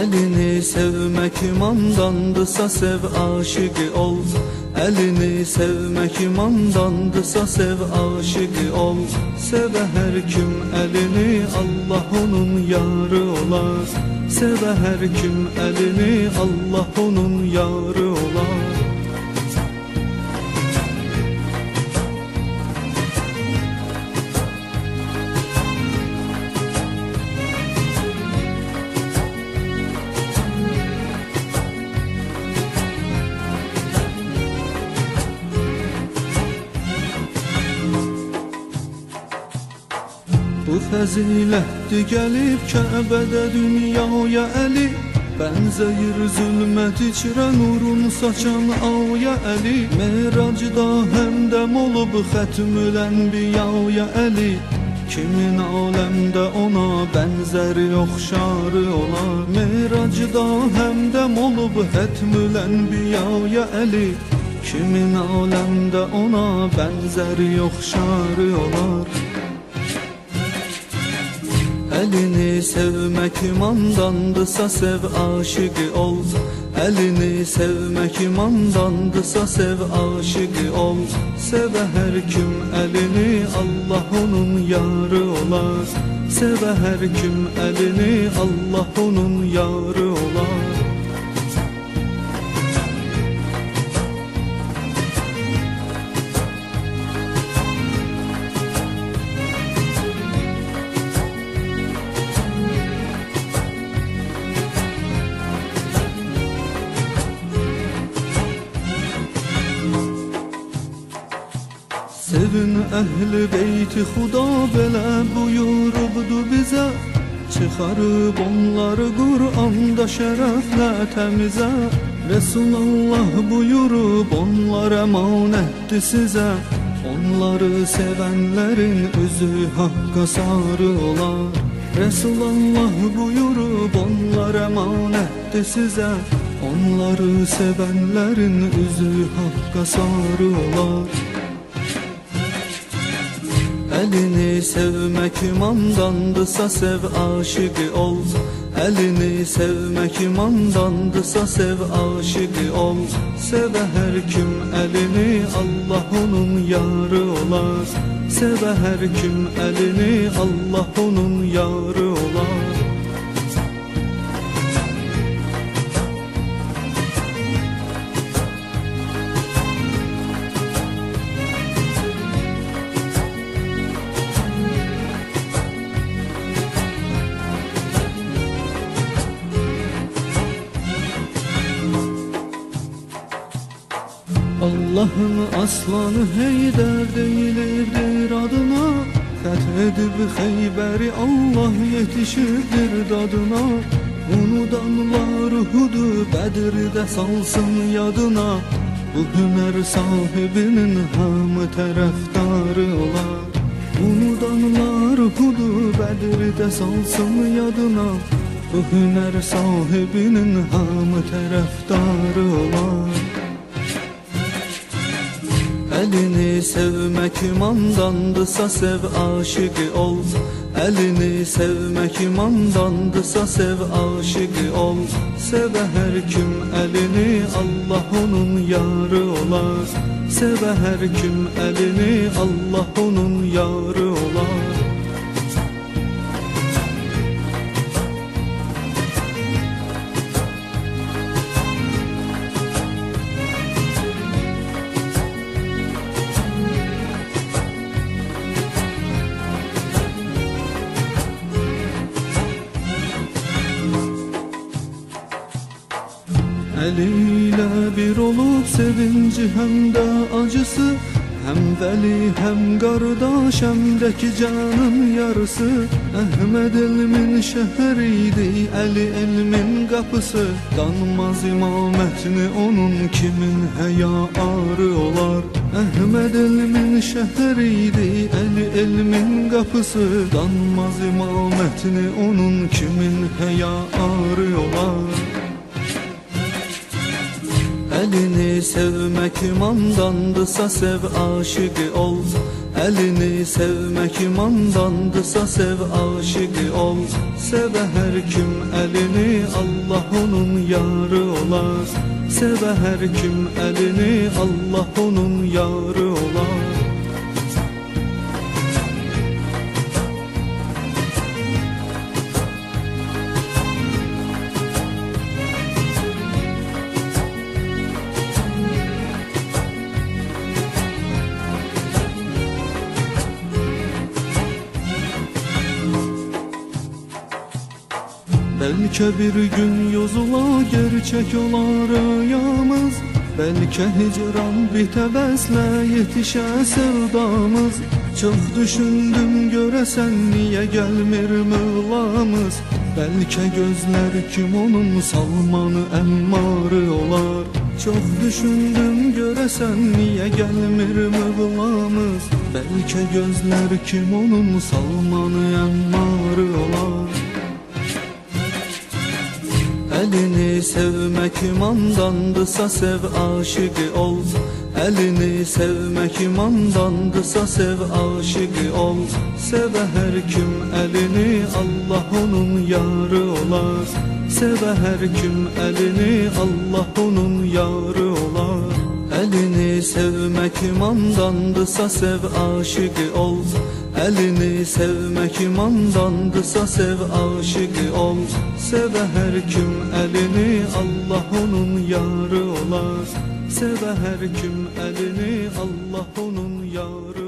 Elini sevmek imandandısa sev aşık ol. Elini sevmek imandandısa sev aşık ol. Seve her kim elini Allah onun yarı olar Seve her kim elini Allah onun yarı olar fəzilətdir gəlib Kəbədə dünyaya əli. Bənzəyir zülmət içrə nurun saçan aya əli. Meracda həmdəm olub xətmül ənbiyaya əli. Kimin aləmdə ona bənzəri oxşarı olar Meracda həmdəm olub xətmül ənbiyaya əli. Kimin aləmdə ona bənzəri oxşarı olar Elini sevmek imandandısa sev aşık ol. Elini sevmek imandandısa sev aşık ol. Seve her kim elini Allah onun yarı olar. Seve her kim elini Allah onun yarı olar Ehli beyti xuda belə buyurubdu bizə. Çıxarıb onları Qur'anda şərəflə təmizə. Resulullah buyurub onlar əmanətdir sizə. Onları sevənlərin üzü haqqa sarı olar Resulullah buyurub onlar əmanətdir sizə. Onları sevənlərin üzü haqqa sarı olar Elini sevmek imandandısa sev aşık ol. Elini sevmek imandandısa sev aşık ol. Seve her kim elini Allah onun yarı olar. Seve her kim elini Allah onun yarı olar Allah'ın aslanı Heyder değildir adına. Fethedip Heyber'i Allah yetişirdir dadına. Unudanlar Uhud'u Bedir'de salsın yadına. Bu hüner sahibinin hamı taraftarı olar Unudanlar Uhud'u Bedir'de salsın yadına. Bu hüner sahibinin hamı taraftarı olar Elini sevmek imandandısa sev aşık ol. Elini sevmek imandandısa sev aşık ol. Seve her kim elini Allah onun yarı olar. Seve her kim elini Allah onun yarı olar Eliyle bir olup sevinci hem de acısı. Hem veli hem kardeş hem de ki canın yarısı. Ahmet ilmin şehriydi eli ilmin kapısı. Danmaz imametini onun kimin heya ağrı olar. Ahmet ilmin şehriydi eli ilmin kapısı. Danmaz imametini onun kimin heya ağrı olar Elini sevmek imandandısa sev aşık ol. Elini sevmek imandandırsa sev aşık ol. Seve her kim elini Allah onun yarı olar. Seve her kim elini Allah onun yarı olar Belki bir gün yozula gerçek olar rüyamız Belki hicran bitebesle yetişe sevdamız. Çok düşündüm göresen niye gelmir mığlamız Belki gözler kim onun salmanı emmarı olar? Çok düşündüm göresen niye gelmir mığlamız Belki gözler kim onun salmanı emmarı Elini sevmek imandandısa sev aşık ol. Elini sevmek imandandısa sev aşık ol. Seve her kim elini Allah onun yarı olar. Seve her kim elini Allah onun yarı olar Elini sevmek imandandısa sev aşık ol. Elini sevmek imandandısa sev aşık ol. Seve her kim elini Allah onun yarı olar. Seve her kim elini Allah onun yarı